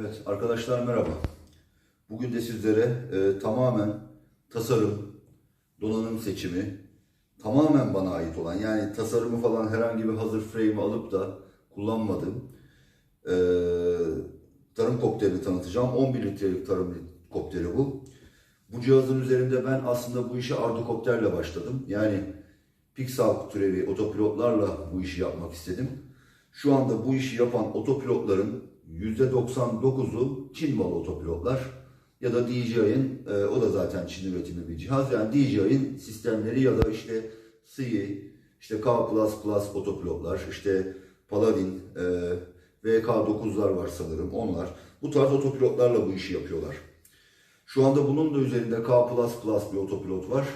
Evet arkadaşlar merhaba. Bugün de sizlere e, tamamen tasarım, donanım seçimi, tamamen bana ait olan yani tasarımı falan herhangi bir hazır frame alıp da kullanmadığım e, tarım kopterini tanıtacağım. 11 litrelik tarım kopteri bu. Bu cihazın üzerinde ben aslında bu işe Ardukopterle başladım. Yani Pixar türevi otopilotlarla bu işi yapmak istedim. Şu anda bu işi yapan otopilotların %99'u Çin malı otopilotlar ya da DJI'nin e, o da zaten Çin üretimi bir cihaz. Yani DJI'nin sistemleri ya da işte SI, işte K++ otopilotlar, işte Paladin, e, VK9'lar var sanırım onlar. Bu tarz otopilotlarla bu işi yapıyorlar. Şu anda bunun da üzerinde K++ bir otopilot var.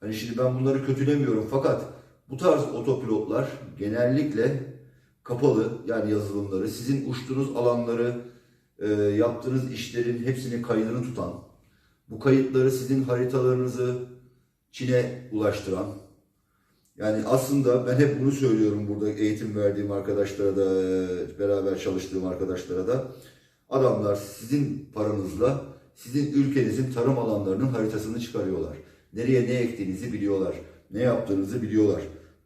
Hani şimdi ben bunları kötülemiyorum fakat bu tarz otopilotlar genellikle kapalı yani yazılımları, sizin uçtuğunuz alanları, e, yaptığınız işlerin hepsini kaydını tutan, bu kayıtları sizin haritalarınızı Çin'e ulaştıran, yani aslında ben hep bunu söylüyorum burada eğitim verdiğim arkadaşlara da, beraber çalıştığım arkadaşlara da. Adamlar sizin paranızla sizin ülkenizin tarım alanlarının haritasını çıkarıyorlar. Nereye ne ektiğinizi biliyorlar. Ne yaptığınızı biliyorlar.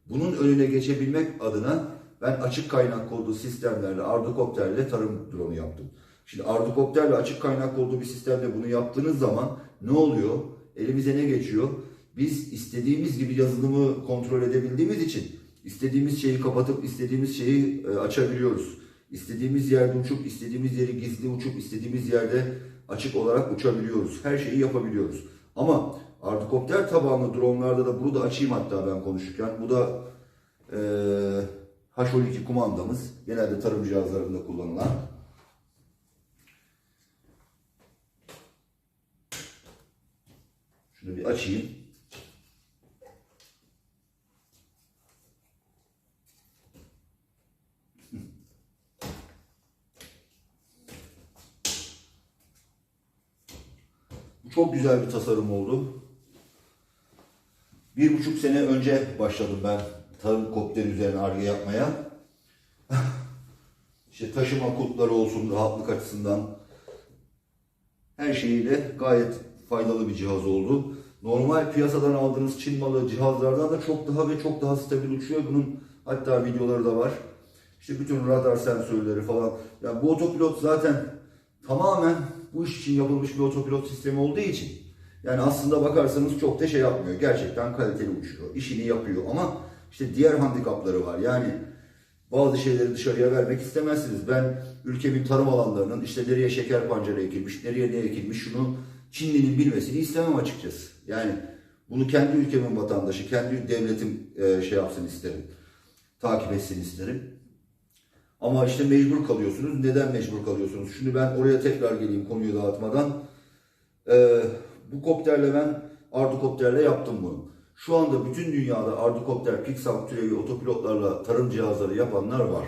Bunun önüne geçebilmek adına ben açık kaynak kodlu sistemlerle, Ardukopter'le tarım dronu yaptım. Şimdi Ardukopter'le açık kaynak kodlu bir sistemle bunu yaptığınız zaman ne oluyor? Elimize ne geçiyor? Biz istediğimiz gibi yazılımı kontrol edebildiğimiz için istediğimiz şeyi kapatıp istediğimiz şeyi e, açabiliyoruz. İstediğimiz yerde uçup, istediğimiz yeri gizli uçup, istediğimiz yerde açık olarak uçabiliyoruz. Her şeyi yapabiliyoruz. Ama Ardukopter tabanlı dronlarda da bunu da açayım hatta ben konuşurken. Bu da e, H12 kumandamız. Genelde tarım cihazlarında kullanılan. Şunu bir açayım. Çok güzel bir tasarım oldu. Bir buçuk sene önce başladım ben tarım kopteri üzerine arge yapmaya. işte taşıma kutları olsun rahatlık açısından her şeyiyle gayet faydalı bir cihaz oldu. Normal piyasadan aldığınız Çin malı cihazlardan da çok daha ve çok daha stabil uçuyor. Bunun hatta videoları da var. İşte bütün radar sensörleri falan. Yani bu otopilot zaten tamamen bu iş için yapılmış bir otopilot sistemi olduğu için yani aslında bakarsanız çok da şey yapmıyor. Gerçekten kaliteli uçuyor. işini yapıyor ama işte diğer handikapları var. Yani bazı şeyleri dışarıya vermek istemezsiniz. Ben ülkemin tarım alanlarının işte nereye şeker pancarı ekilmiş, nereye ne ekilmiş şunu Çinli'nin bilmesini istemem açıkçası. Yani bunu kendi ülkemin vatandaşı, kendi devletim e, şey yapsın isterim. Takip etsin isterim. Ama işte mecbur kalıyorsunuz. Neden mecbur kalıyorsunuz? Şimdi ben oraya tekrar geleyim konuyu dağıtmadan. Ee, bu kopterle ben Ardukopterle yaptım bunu. Şu anda bütün dünyada Ardukopter, Pixar türevi otopilotlarla tarım cihazları yapanlar var.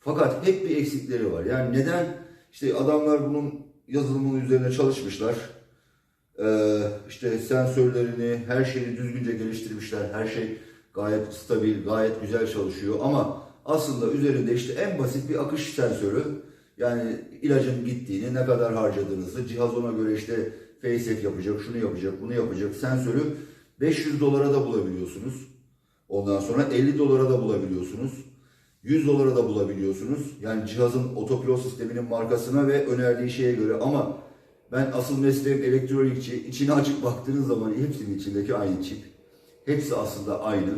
Fakat hep bir eksikleri var. Yani neden? İşte adamlar bunun yazılımının üzerine çalışmışlar. Ee, işte sensörlerini, her şeyi düzgünce geliştirmişler. Her şey gayet stabil, gayet güzel çalışıyor. Ama aslında üzerinde işte en basit bir akış sensörü. Yani ilacın gittiğini, ne kadar harcadığınızı, cihaz ona göre işte facet yapacak, şunu yapacak, bunu yapacak sensörü 500 dolara da bulabiliyorsunuz. Ondan sonra 50 dolara da bulabiliyorsunuz. 100 dolara da bulabiliyorsunuz. Yani cihazın otopilot sisteminin markasına ve önerdiği şeye göre ama ben asıl mesleğim elektronikçi. İçine açık baktığınız zaman hepsinin içindeki aynı çip. Hepsi aslında aynı.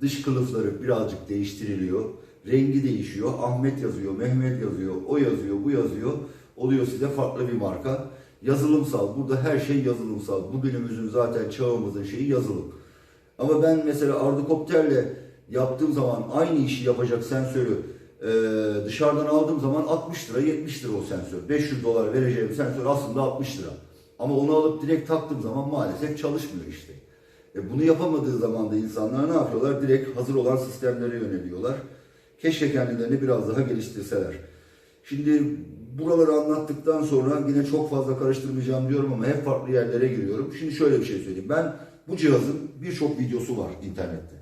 Dış kılıfları birazcık değiştiriliyor. Rengi değişiyor. Ahmet yazıyor, Mehmet yazıyor, o yazıyor, bu yazıyor. Oluyor size farklı bir marka. Yazılımsal. Burada her şey yazılımsal. Bugünümüzün zaten çağımızın şeyi yazılım. Ama ben mesela Ardukopter'le yaptığım zaman aynı işi yapacak sensörü e, dışarıdan aldığım zaman 60 lira 70 lira o sensör. 500 dolar vereceğim sensör aslında 60 lira. Ama onu alıp direkt taktığım zaman maalesef çalışmıyor işte. E, bunu yapamadığı zaman da insanlar ne yapıyorlar? Direkt hazır olan sistemlere yöneliyorlar. Keşke kendilerini biraz daha geliştirseler. Şimdi buraları anlattıktan sonra yine çok fazla karıştırmayacağım diyorum ama hep farklı yerlere giriyorum. Şimdi şöyle bir şey söyleyeyim. Ben bu cihazın birçok videosu var internette.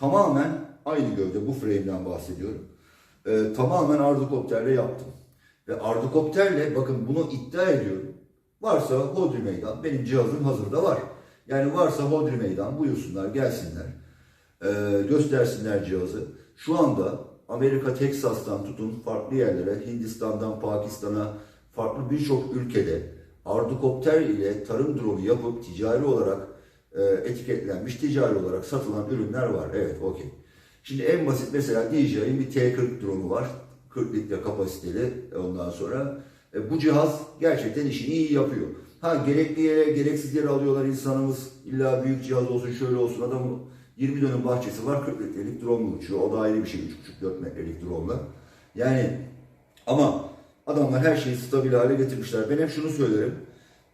Tamamen aynı gövde bu frame'den bahsediyorum. Ee, tamamen Ardukopter'le yaptım. Ve ardikopterle bakın bunu iddia ediyorum. Varsa hodri meydan benim cihazım hazırda var. Yani varsa hodri meydan buyursunlar gelsinler. Ee, göstersinler cihazı. Şu anda Amerika Teksas'tan tutun farklı yerlere Hindistan'dan Pakistan'a farklı birçok ülkede ardikopter ile tarım dronu yapıp ticari olarak e, etiketlenmiş ticari olarak satılan ürünler var. Evet okey. Şimdi en basit mesela DJI'nin bir T40 drone'u var. 40 litre kapasiteli ondan sonra. E, bu cihaz gerçekten işini iyi yapıyor. Ha gerekli yere gereksiz yere alıyorlar insanımız. İlla büyük cihaz olsun şöyle olsun. Adamın 20 dönüm bahçesi var 40 litrelik drone uçuyor. O da ayrı bir şey 3,5-4 metrelik drone'la. Yani ama adamlar her şeyi stabil hale getirmişler. Ben hep şunu söylerim.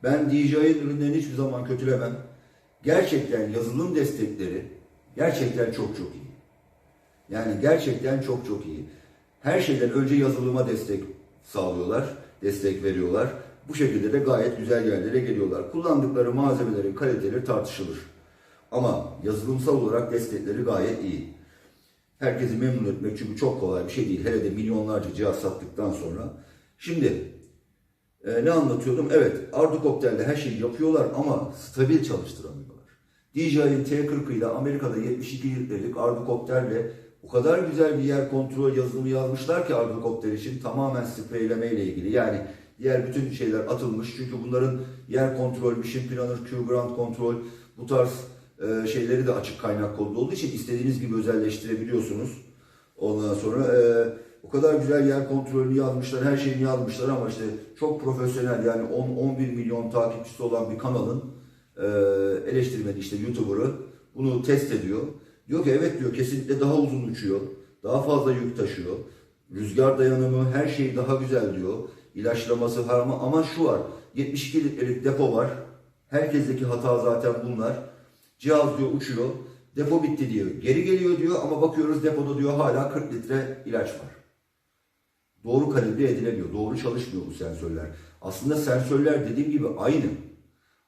Ben DJI'nin ürünlerini hiçbir zaman kötülemem. Gerçekten yazılım destekleri gerçekten çok çok iyi. Yani gerçekten çok çok iyi. Her şeyden önce yazılıma destek sağlıyorlar, destek veriyorlar. Bu şekilde de gayet güzel yerlere geliyorlar. Kullandıkları malzemelerin kaliteleri tartışılır. Ama yazılımsal olarak destekleri gayet iyi. Herkesi memnun etmek çünkü çok kolay bir şey değil. Hele de milyonlarca cihaz sattıktan sonra. Şimdi e, ne anlatıyordum? Evet, Ardukopter'de her şeyi yapıyorlar ama stabil çalıştıramıyorlar. DJI'nin T40 ile Amerika'da 72 litrelik Ardukopter'le o kadar güzel bir yer kontrol yazılımı yazmışlar ki Ardukopter için tamamen spreyleme ile ilgili. Yani diğer bütün şeyler atılmış. Çünkü bunların yer kontrol, mission planner, Q-Ground kontrol bu tarz e, şeyleri de açık kaynak kodlu olduğu için istediğiniz gibi özelleştirebiliyorsunuz. Ondan sonra e, o kadar güzel yer kontrolünü yazmışlar, her şeyini yazmışlar ama işte çok profesyonel yani 10-11 milyon takipçisi olan bir kanalın e, eleştirmeni işte YouTuber'ı bunu test ediyor. Diyor ki evet diyor kesinlikle daha uzun uçuyor, daha fazla yük taşıyor, rüzgar dayanımı her şey daha güzel diyor. İlaçlaması var ama, ama şu var 72 litrelik depo var. Herkesteki hata zaten bunlar. Cihaz diyor uçuyor. Depo bitti diyor. Geri geliyor diyor ama bakıyoruz depoda diyor hala 40 litre ilaç var. Doğru kalibre edilemiyor. Doğru çalışmıyor bu sensörler. Aslında sensörler dediğim gibi aynı.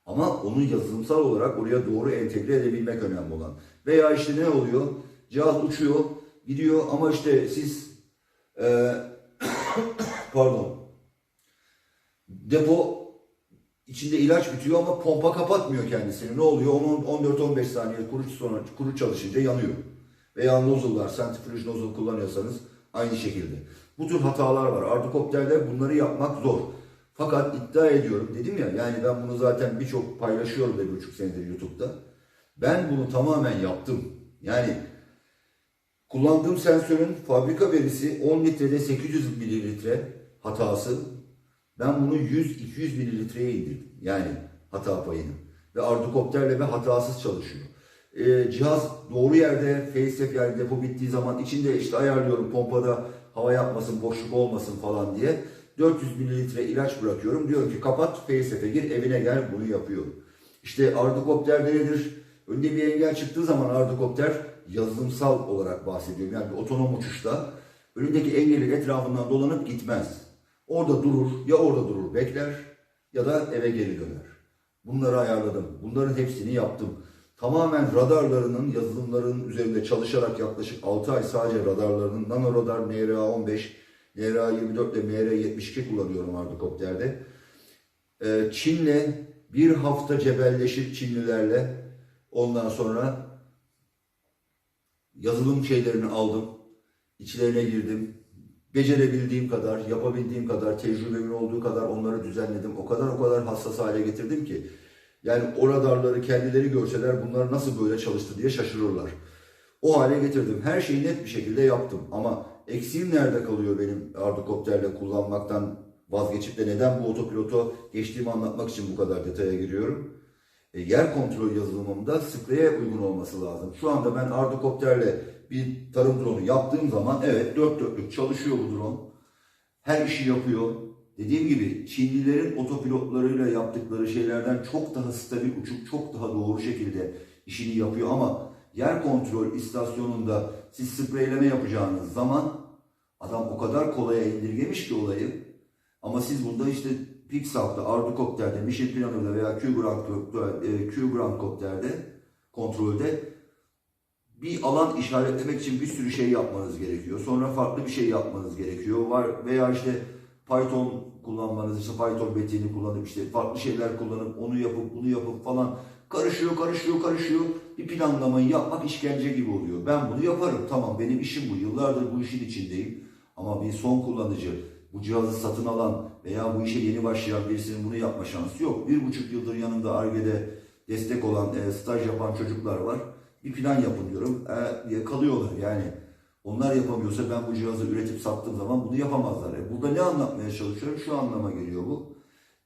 Ama onu yazılımsal olarak oraya doğru entegre edebilmek önemli olan. Veya işte ne oluyor? Cihaz uçuyor, gidiyor ama işte siz e, pardon depo içinde ilaç bitiyor ama pompa kapatmıyor kendisini. Ne oluyor? Onun 14-15 saniye kuru, sonra, kuru çalışınca yanıyor. Veya nozzle'lar, centrifuge nozzle kullanıyorsanız aynı şekilde. Bu tür hatalar var. Ardikopter'de bunları yapmak zor. Fakat iddia ediyorum dedim ya yani ben bunu zaten birçok paylaşıyorum da bir buçuk senedir YouTube'da. Ben bunu tamamen yaptım. Yani kullandığım sensörün fabrika verisi 10 litrede 800 mililitre hatası. Ben bunu 100-200 mililitreye indirdim. Yani hata payını. Ve ardikopterle ve hatasız çalışıyor. Ee, cihaz doğru yerde facelift yani depo bittiği zaman içinde işte ayarlıyorum pompada hava yapmasın, boşluk olmasın falan diye. 400 mililitre ilaç bırakıyorum. Diyorum ki kapat, facelift'e gir, evine gel bunu yapıyor. İşte ardikopter nedir? Önde bir engel çıktığı zaman ardikopter yazılımsal olarak bahsediyorum. Yani bir otonom uçuşta önündeki engelin etrafından dolanıp gitmez. Orada durur, ya orada durur bekler ya da eve geri döner. Bunları ayarladım. Bunların hepsini yaptım. Tamamen radarlarının, yazılımlarının üzerinde çalışarak yaklaşık 6 ay sadece radarlarının nano radar NRA-15, NRA-24 ile MR-72 kullanıyorum ardikopterde. Ee, Çin'le bir hafta cebelleşip Çinlilerle ondan sonra yazılım şeylerini aldım. İçlerine girdim. Becerebildiğim kadar, yapabildiğim kadar, tecrübemin olduğu kadar onları düzenledim. O kadar o kadar hassas hale getirdim ki. Yani o radarları kendileri görseler bunlar nasıl böyle çalıştı diye şaşırırlar. O hale getirdim. Her şeyi net bir şekilde yaptım. Ama eksiğim nerede kalıyor benim ardikopterle kullanmaktan vazgeçip de neden bu otopilotu geçtiğimi anlatmak için bu kadar detaya giriyorum. E, yer kontrol yazılımımda spreye uygun olması lazım. Şu anda ben ardikopterle bir tarım dronu yaptığım zaman evet dört dörtlük çalışıyor bu drone. Her işi yapıyor. Dediğim gibi Çinlilerin otopilotlarıyla yaptıkları şeylerden çok daha stabil uçup çok daha doğru şekilde işini yapıyor ama yer kontrol istasyonunda siz spreyleme yapacağınız zaman adam o kadar kolaya indirgemiş ki olayı ama siz bunda işte Pixar'da, Ardukopter'de, Mission Planner'da veya Q-Ground Copter'de kontrolde bir alan işaretlemek için bir sürü şey yapmanız gerekiyor. Sonra farklı bir şey yapmanız gerekiyor. Var veya işte Python kullanmanız, işte Python betiğini kullanıp işte farklı şeyler kullanıp onu yapıp bunu yapıp falan karışıyor, karışıyor, karışıyor. Bir planlamayı yapmak işkence gibi oluyor. Ben bunu yaparım. Tamam benim işim bu. Yıllardır bu işin içindeyim. Ama bir son kullanıcı bu cihazı satın alan veya bu işe yeni başlayan birisinin bunu yapma şansı yok. Bir buçuk yıldır yanımda Arge'de destek olan, e, staj yapan çocuklar var. Bir plan yapın diyorum. E, diye kalıyorlar yani. Onlar yapamıyorsa ben bu cihazı üretip sattığım zaman bunu yapamazlar. E, burada ne anlatmaya çalışıyorum? Şu anlama geliyor bu.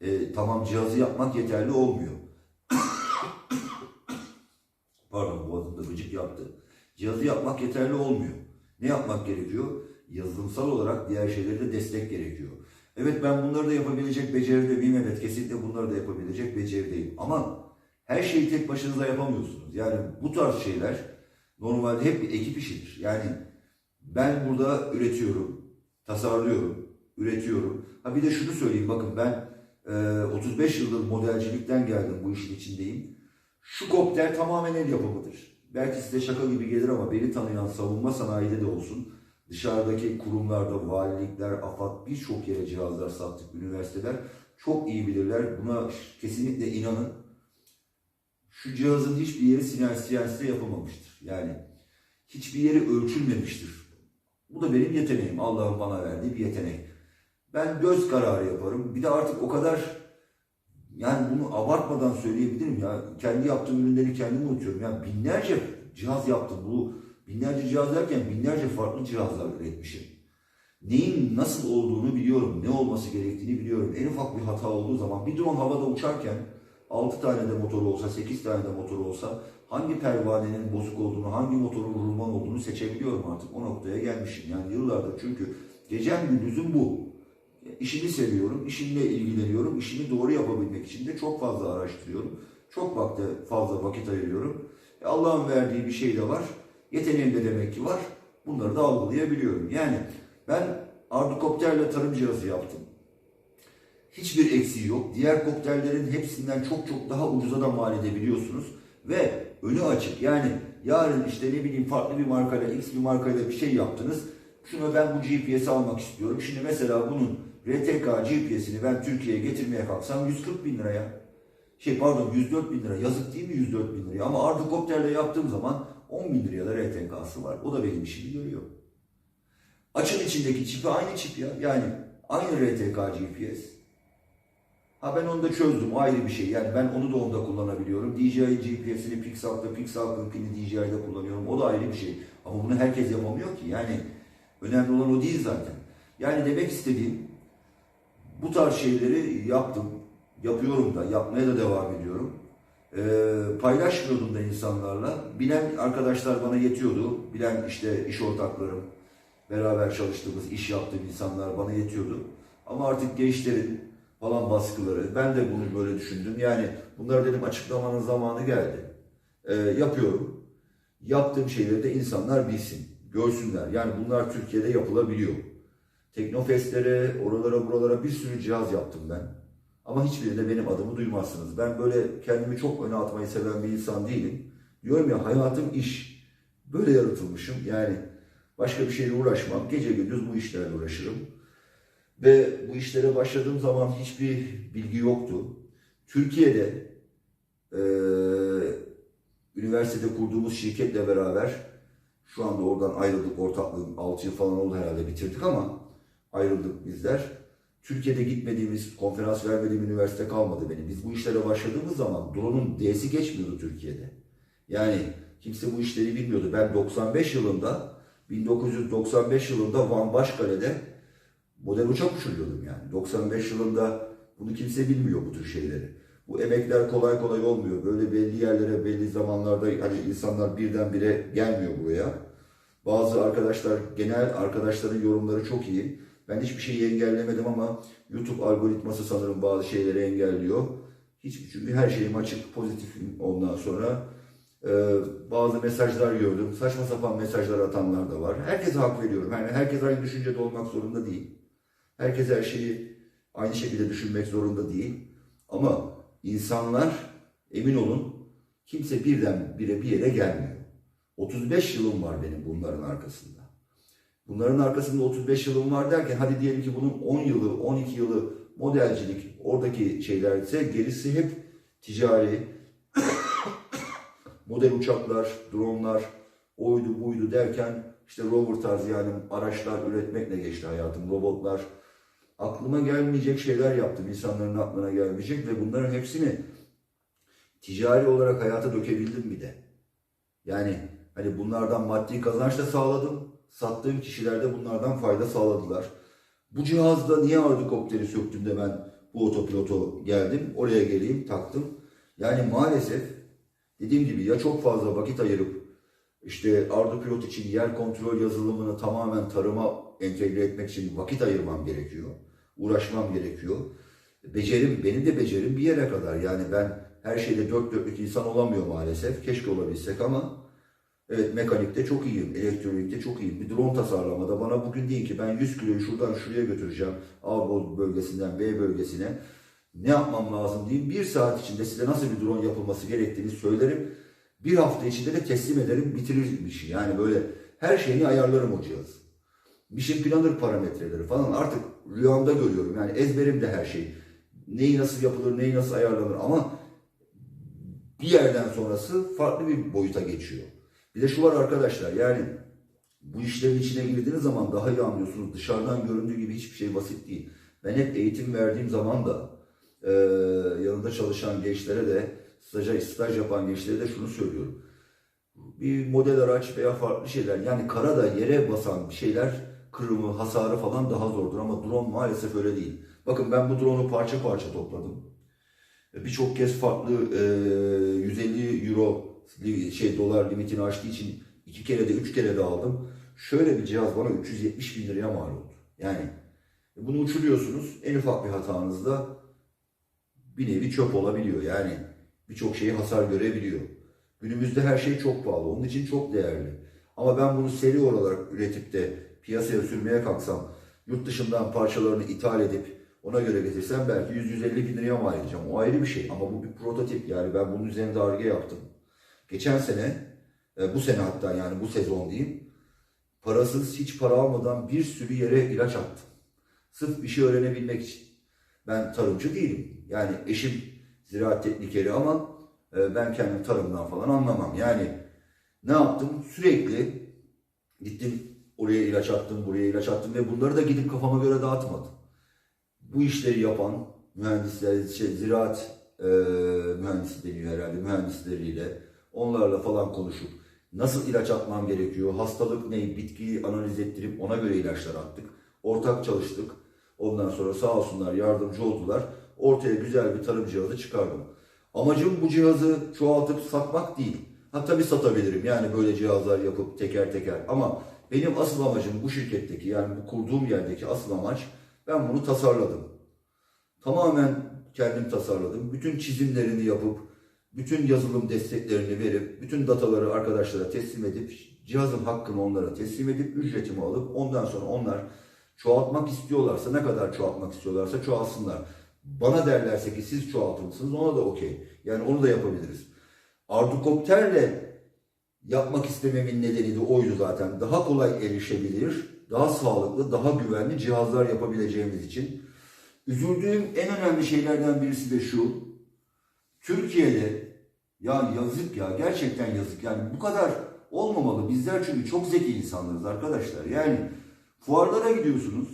E, tamam cihazı yapmak yeterli olmuyor. Pardon boğazımda gıcık yaptı. Cihazı yapmak yeterli olmuyor. Ne yapmak gerekiyor? Yazılımsal olarak diğer şeylere de destek gerekiyor. Evet ben bunları da yapabilecek beceride miyim? Evet kesinlikle bunları da yapabilecek becerideyim. Ama her şeyi tek başınıza yapamıyorsunuz. Yani bu tarz şeyler normalde hep bir ekip işidir. Yani ben burada üretiyorum, tasarlıyorum, üretiyorum. Ha bir de şunu söyleyeyim bakın ben e, 35 yıldır modelcilikten geldim bu işin içindeyim. Şu kopter tamamen el yapımıdır. Belki size şaka gibi gelir ama beni tanıyan savunma sanayide de olsun. Dışarıdaki kurumlarda, valilikler, AFAD birçok yere cihazlar sattık, üniversiteler çok iyi bilirler. Buna kesinlikle inanın. Şu cihazın hiçbir yeri CNC'de yapılmamıştır. Yani hiçbir yeri ölçülmemiştir. Bu da benim yeteneğim. Allah'ın bana verdiği bir yetenek. Ben göz kararı yaparım. Bir de artık o kadar yani bunu abartmadan söyleyebilirim ya. Kendi yaptığım ürünleri kendim unutuyorum. Yani binlerce cihaz yaptım. Bu binlerce cihaz derken binlerce farklı cihazlar üretmişim. Neyin nasıl olduğunu biliyorum. Ne olması gerektiğini biliyorum. En ufak bir hata olduğu zaman bir drone havada uçarken 6 tane de motoru olsa, 8 tane de motoru olsa hangi pervanenin bozuk olduğunu, hangi motorun vurulman olduğunu seçebiliyorum artık. O noktaya gelmişim. Yani yıllardır çünkü gecem gündüzüm bu. İşimi seviyorum, işimle ilgileniyorum. İşimi doğru yapabilmek için de çok fazla araştırıyorum. Çok vakte fazla vakit ayırıyorum. E Allah'ın verdiği bir şey de var. Yeteneğim de demek ki var. Bunları da algılayabiliyorum. Yani ben ardukopterle tarım cihazı yaptım. Hiçbir eksiği yok. Diğer kopterlerin hepsinden çok çok daha ucuza da mal edebiliyorsunuz. Ve önü açık. Yani yarın işte ne bileyim farklı bir markayla, X bir markayla bir şey yaptınız. Şunu ben bu GPS'i almak istiyorum. Şimdi mesela bunun RTK GPS'ini ben Türkiye'ye getirmeye kalksam 140 bin liraya. Şey pardon 104 bin lira. Yazık değil mi 104 bin liraya? Ama ardukopterle yaptığım zaman 10 bin liraya da RTK'sı var. O da benim işimi görüyor. Açın içindeki çipi aynı çip ya. Yani aynı RTK GPS. Ha ben onu da çözdüm. O ayrı bir şey. Yani ben onu da onda kullanabiliyorum. DJI GPS'ini Pixar'da, Pixar'ınkini DJI'de kullanıyorum. O da ayrı bir şey. Ama bunu herkes yapamıyor ki. Yani önemli olan o değil zaten. Yani demek istediğim bu tarz şeyleri yaptım. Yapıyorum da, yapmaya da devam ediyorum. Ee, paylaşmıyordum da insanlarla. Bilen arkadaşlar bana yetiyordu. Bilen işte iş ortaklarım, beraber çalıştığımız, iş yaptığım insanlar bana yetiyordu. Ama artık gençlerin falan baskıları, ben de bunu böyle düşündüm. Yani bunları dedim açıklamanın zamanı geldi. Ee, yapıyorum. Yaptığım şeyleri de insanlar bilsin, görsünler. Yani bunlar Türkiye'de yapılabiliyor. Teknofestlere, oralara buralara bir sürü cihaz yaptım ben. Ama hiçbirinde benim adımı duymazsınız. Ben böyle kendimi çok öne atmayı seven bir insan değilim. Diyorum ya hayatım iş. Böyle yaratılmışım. Yani başka bir şeyle uğraşmam. Gece gündüz bu işlerle uğraşırım. Ve bu işlere başladığım zaman hiçbir bilgi yoktu. Türkiye'de eee, üniversitede kurduğumuz şirketle beraber şu anda oradan ayrıldık. Ortaklığım 6 yıl falan oldu herhalde bitirdik ama ayrıldık bizler. Türkiye'de gitmediğimiz, konferans vermediğim üniversite kalmadı benim. Biz bu işlere başladığımız zaman drone'un D'si geçmiyordu Türkiye'de. Yani kimse bu işleri bilmiyordu. Ben 95 yılında, 1995 yılında Van Başkale'de model uçak uçuruyordum yani. 95 yılında bunu kimse bilmiyor bu tür şeyleri. Bu emekler kolay kolay olmuyor. Böyle belli yerlere, belli zamanlarda hani insanlar birdenbire gelmiyor buraya. Bazı arkadaşlar, genel arkadaşların yorumları çok iyi. Ben hiçbir şeyi engellemedim ama YouTube algoritması sanırım bazı şeyleri engelliyor. Hiçbir çünkü her şeyim açık, pozitifim ondan sonra. Ee, bazı mesajlar gördüm. Saçma sapan mesajlar atanlar da var. Herkese hak veriyorum. Yani herkes aynı düşüncede olmak zorunda değil. Herkes her şeyi aynı şekilde düşünmek zorunda değil. Ama insanlar emin olun kimse birden bire bir yere gelmiyor. 35 yılım var benim bunların arkasında. Bunların arkasında 35 yılım var derken hadi diyelim ki bunun 10 yılı, 12 yılı modelcilik oradaki şeyler ise gerisi hep ticari model uçaklar, dronlar, oydu buydu derken işte rover tarzı yani araçlar üretmekle geçti hayatım. Robotlar. Aklıma gelmeyecek şeyler yaptım. insanların aklına gelmeyecek ve bunların hepsini ticari olarak hayata dökebildim bir de. Yani hani bunlardan maddi kazanç da sağladım. Sattığım kişiler de bunlardan fayda sağladılar. Bu cihazda niye ardikopteri söktüm de ben bu otopilota geldim. Oraya geleyim taktım. Yani maalesef dediğim gibi ya çok fazla vakit ayırıp işte Ardu Pilot için yer kontrol yazılımını tamamen tarıma entegre etmek için vakit ayırmam gerekiyor. Uğraşmam gerekiyor. Becerim, benim de becerim bir yere kadar. Yani ben her şeyde dört dörtlük insan olamıyor maalesef. Keşke olabilsek ama evet mekanikte çok iyiyim, elektronikte çok iyiyim. Bir drone tasarlamada bana bugün deyin ki ben 100 kiloyu şuradan şuraya götüreceğim. A bölgesinden B bölgesine. Ne yapmam lazım diyeyim. Bir saat içinde size nasıl bir drone yapılması gerektiğini söylerim. Bir hafta içinde de teslim ederim, bitirir işi. Yani böyle her şeyini ayarlarım o cihaz. Mission Planner parametreleri falan artık rüyamda görüyorum. Yani ezberimde her şey. Neyi nasıl yapılır, neyi nasıl ayarlanır ama bir yerden sonrası farklı bir boyuta geçiyor. Bir de şu var arkadaşlar yani bu işlerin içine girdiğiniz zaman daha iyi anlıyorsunuz. Dışarıdan göründüğü gibi hiçbir şey basit değil. Ben hep eğitim verdiğim zaman da e, yanında çalışan gençlere de staja, staj yapan gençlere de şunu söylüyorum. Bir model araç veya farklı şeyler yani karada yere basan bir şeyler kırımı, hasarı falan daha zordur ama drone maalesef öyle değil. Bakın ben bu drone'u parça parça topladım. Birçok kez farklı e, 150 euro şey dolar limitini aştığı için iki kere de üç kere de aldım. Şöyle bir cihaz bana 370 bin liraya mal oldu. Yani bunu uçuruyorsunuz en ufak bir hatanızda bir nevi çöp olabiliyor. Yani birçok şeyi hasar görebiliyor. Günümüzde her şey çok pahalı. Onun için çok değerli. Ama ben bunu seri olarak üretip de piyasaya sürmeye kalksam, yurt dışından parçalarını ithal edip ona göre getirsem belki 100-150 bin liraya mal edeceğim. O ayrı bir şey ama bu bir prototip. Yani ben bunun üzerinde arge yaptım. Geçen sene, e, bu sene hatta yani bu sezon diyeyim, parasız hiç para almadan bir sürü yere ilaç attım. Sırf bir şey öğrenebilmek için. Ben tarımcı değilim. Yani eşim ziraat teknikeri ama e, ben kendim tarımdan falan anlamam. Yani ne yaptım? Sürekli gittim oraya ilaç attım, buraya ilaç attım ve bunları da gidip kafama göre dağıtmadım. Bu işleri yapan mühendisler, şey, ziraat e, mühendisi deniyor herhalde mühendisleriyle onlarla falan konuşup nasıl ilaç atmam gerekiyor, hastalık ne, bitkiyi analiz ettirip ona göre ilaçlar attık. Ortak çalıştık. Ondan sonra sağ olsunlar yardımcı oldular. Ortaya güzel bir tarım cihazı çıkardım. Amacım bu cihazı çoğaltıp satmak değil. Ha tabii satabilirim yani böyle cihazlar yapıp teker teker ama benim asıl amacım bu şirketteki yani bu kurduğum yerdeki asıl amaç ben bunu tasarladım. Tamamen kendim tasarladım. Bütün çizimlerini yapıp, bütün yazılım desteklerini verip, bütün dataları arkadaşlara teslim edip, cihazın hakkını onlara teslim edip, ücretimi alıp, ondan sonra onlar çoğaltmak istiyorlarsa, ne kadar çoğaltmak istiyorlarsa çoğalsınlar. Bana derlerse ki siz çoğaltır mısınız, ona da okey. Yani onu da yapabiliriz. Ardukopterle yapmak istememin nedeni de oydu zaten. Daha kolay erişebilir, daha sağlıklı, daha güvenli cihazlar yapabileceğimiz için. Üzüldüğüm en önemli şeylerden birisi de şu. Türkiye'de ya yazık ya gerçekten yazık yani bu kadar olmamalı. Bizler çünkü çok zeki insanlarız arkadaşlar. Yani fuarlara gidiyorsunuz.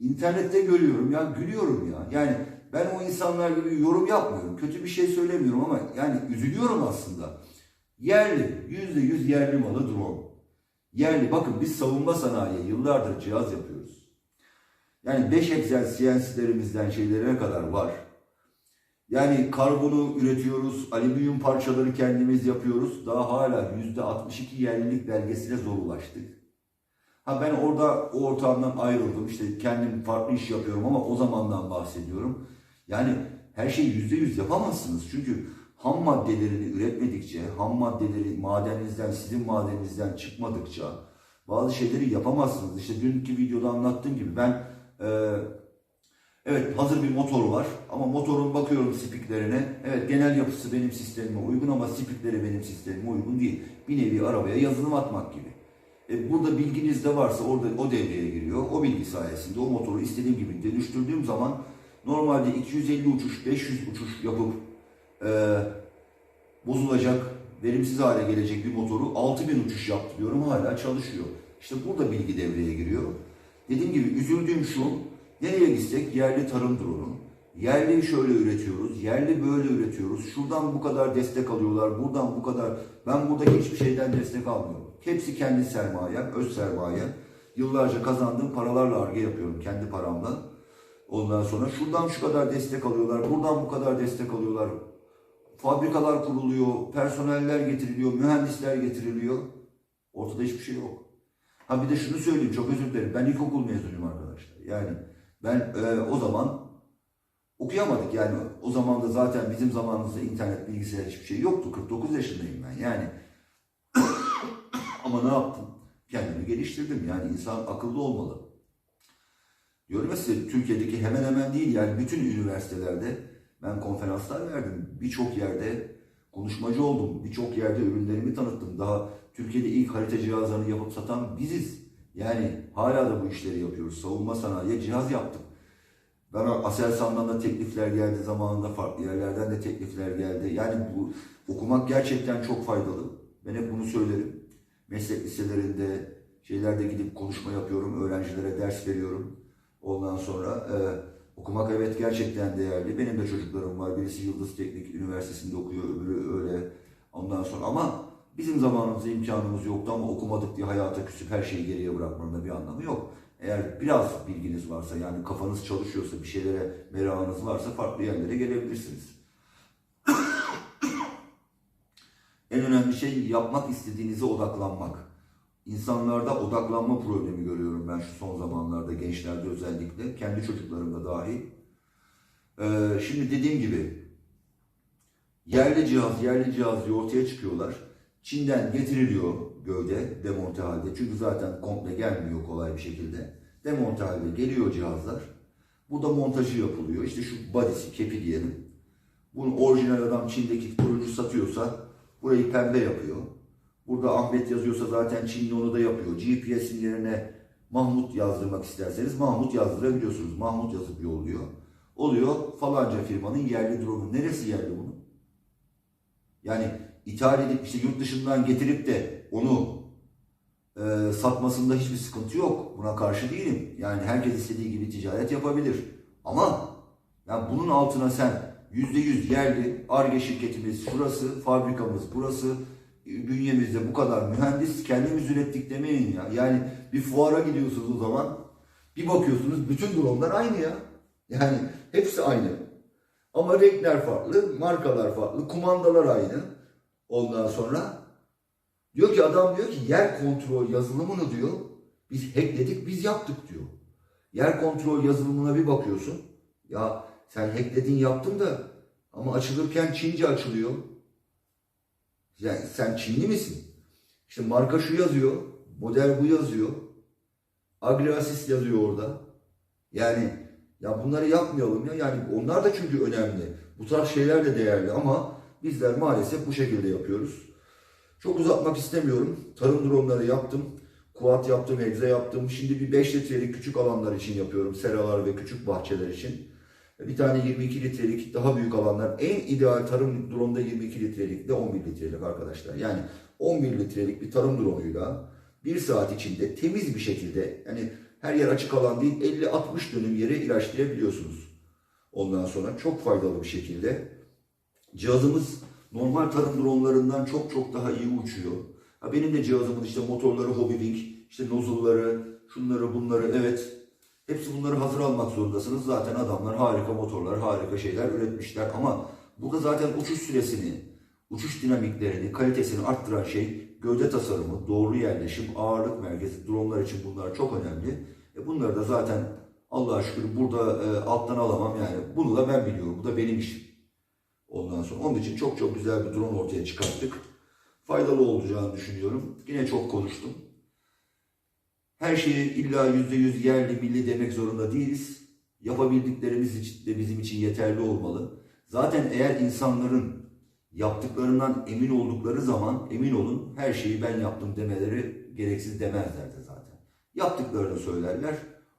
internette görüyorum ya gülüyorum ya. Yani ben o insanlar gibi yorum yapmıyorum. Kötü bir şey söylemiyorum ama yani üzülüyorum aslında. Yerli, yüzde yüz yerli malı drone. Yerli, bakın biz savunma sanayiye yıllardır cihaz yapıyoruz. Yani 5 eksen CNC'lerimizden şeylere kadar var. Yani karbonu üretiyoruz, alüminyum parçaları kendimiz yapıyoruz. Daha hala yüzde 62 yerlilik belgesine zor ulaştık. Ha ben orada o ortamdan ayrıldım. İşte kendim farklı iş yapıyorum ama o zamandan bahsediyorum. Yani her şeyi yüzde yüz yapamazsınız. Çünkü ham maddelerini üretmedikçe, ham maddeleri madeninizden, sizin madeninizden çıkmadıkça bazı şeyleri yapamazsınız. İşte dünkü videoda anlattığım gibi ben e, evet hazır bir motor var ama motorun bakıyorum spiklerine. Evet genel yapısı benim sistemime uygun ama spikleri benim sistemime uygun değil. Bir nevi arabaya yazılım atmak gibi. E, burada bilginiz de varsa orada o devreye giriyor. O bilgi sayesinde o motoru istediğim gibi dönüştürdüğüm zaman normalde 250 uçuş, 500 uçuş yapıp e, bozulacak, verimsiz hale gelecek bir motoru 6000 uçuş yaptı diyorum hala çalışıyor. İşte burada bilgi devreye giriyor. Dediğim gibi üzüldüğüm şu, nereye gitsek yerli tarım dronu. Yerli şöyle üretiyoruz, yerli böyle üretiyoruz. Şuradan bu kadar destek alıyorlar, buradan bu kadar. Ben burada hiçbir şeyden destek almıyorum. Hepsi kendi sermayem, öz sermayem. Yıllarca kazandığım paralarla arge yapıyorum kendi paramla. Ondan sonra şuradan şu kadar destek alıyorlar, buradan bu kadar destek alıyorlar. Fabrikalar kuruluyor, personeller getiriliyor, mühendisler getiriliyor. Ortada hiçbir şey yok. Ha bir de şunu söyleyeyim, çok özür dilerim. Ben ilkokul mezunuyum arkadaşlar. Yani ben e, o zaman okuyamadık yani. O zaman da zaten bizim zamanımızda internet, bilgisayar hiçbir şey yoktu. 49 yaşındayım ben yani. Ama ne yaptım? Kendimi geliştirdim. Yani insan akıllı olmalı. Diyorum ya size Türkiye'deki hemen hemen değil yani bütün üniversitelerde ben konferanslar verdim. Birçok yerde konuşmacı oldum. Birçok yerde ürünlerimi tanıttım. Daha Türkiye'de ilk harita cihazlarını yapıp satan biziz. Yani hala da bu işleri yapıyoruz. Savunma sanayiye cihaz yaptık. Bana Aselsan'dan da teklifler geldi. Zamanında farklı yerlerden de teklifler geldi. Yani bu okumak gerçekten çok faydalı. Ben hep bunu söylerim. Meslek liselerinde şeylerde gidip konuşma yapıyorum. Öğrencilere ders veriyorum. Ondan sonra e, okumak evet gerçekten değerli. Benim de çocuklarım var. Birisi Yıldız Teknik Üniversitesi'nde okuyor, öbürü öyle. Ondan sonra ama bizim zamanımızda imkanımız yoktu ama okumadık diye hayata küsüp her şeyi geriye bırakmanın da bir anlamı yok. Eğer biraz bilginiz varsa yani kafanız çalışıyorsa bir şeylere merakınız varsa farklı yerlere gelebilirsiniz. en önemli şey yapmak istediğinize odaklanmak. İnsanlarda odaklanma problemi görüyorum ben şu son zamanlarda gençlerde özellikle. Kendi çocuklarımda dahi. Ee, şimdi dediğim gibi yerli cihaz, yerli cihaz diye ortaya çıkıyorlar. Çin'den getiriliyor gövde demonte halde. Çünkü zaten komple gelmiyor kolay bir şekilde. Demonte halde geliyor cihazlar. Burada montajı yapılıyor. İşte şu body'si, kepi diyelim. Bunu orijinal adam Çin'deki turuncu satıyorsa burayı pembe yapıyor. Burada Ahmet yazıyorsa zaten Çinli onu da yapıyor. GPS'in yerine Mahmut yazdırmak isterseniz Mahmut yazdırabiliyorsunuz. Mahmut yazıp yolluyor. Oluyor falanca firmanın yerli drone'u. Neresi yerli bunun? Yani ithal edip işte yurt dışından getirip de onu e, satmasında hiçbir sıkıntı yok. Buna karşı değilim. Yani herkes istediği gibi ticaret yapabilir. Ama yani bunun altına sen yüzde yüz yerli ARGE şirketimiz şurası, fabrikamız burası, bünyemizde bu kadar mühendis kendimiz ürettik demeyin ya. Yani bir fuara gidiyorsunuz o zaman bir bakıyorsunuz bütün dronlar aynı ya. Yani hepsi aynı. Ama renkler farklı, markalar farklı, kumandalar aynı. Ondan sonra diyor ki adam diyor ki yer kontrol yazılımını diyor biz hackledik biz yaptık diyor. Yer kontrol yazılımına bir bakıyorsun. Ya sen hackledin yaptın da ama açılırken Çince açılıyor. Yani sen Çinli misin? İşte marka şu yazıyor, model bu yazıyor. Agriasis yazıyor orada. Yani ya bunları yapmayalım ya. Yani onlar da çünkü önemli. Bu tarz şeyler de değerli ama bizler maalesef bu şekilde yapıyoruz. Çok uzatmak istemiyorum. Tarım dronları yaptım. Kuat yaptım, egze yaptım. Şimdi bir 5 litrelik küçük alanlar için yapıyorum. Seralar ve küçük bahçeler için. Bir tane 22 litrelik daha büyük alanlar. En ideal tarım drone'da 22 litrelik de 11 litrelik arkadaşlar. Yani 11 litrelik bir tarım drone'uyla bir saat içinde temiz bir şekilde yani her yer açık alan değil 50-60 dönüm yere ilaçlayabiliyorsunuz. Ondan sonra çok faydalı bir şekilde cihazımız normal tarım dronlarından çok çok daha iyi uçuyor. Ha benim de cihazımın işte motorları Hobbywing, işte nozulları, şunları bunları evet Hepsi bunları hazır almak zorundasınız. Zaten adamlar harika motorlar, harika şeyler üretmişler. Ama burada zaten uçuş süresini, uçuş dinamiklerini, kalitesini arttıran şey gövde tasarımı, doğru yerleşim, ağırlık merkezi, dronlar için bunlar çok önemli. E bunları da zaten Allah'a şükür burada e, alttan alamam yani. Bunu da ben biliyorum. Bu da benim işim. Ondan sonra onun için çok çok güzel bir drone ortaya çıkarttık. Faydalı olacağını düşünüyorum. Yine çok konuştum. Her şeyi illa yüzde yüz yerli milli demek zorunda değiliz. Yapabildiklerimiz için de bizim için yeterli olmalı. Zaten eğer insanların yaptıklarından emin oldukları zaman emin olun her şeyi ben yaptım demeleri gereksiz demezler de zaten. Yaptıklarını söylerler.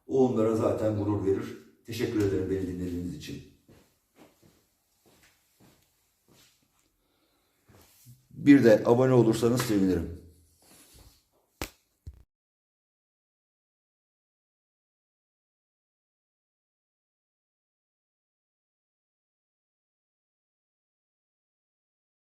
O onlara zaten gurur verir. Teşekkür ederim beni dinlediğiniz için. Bir de abone olursanız sevinirim.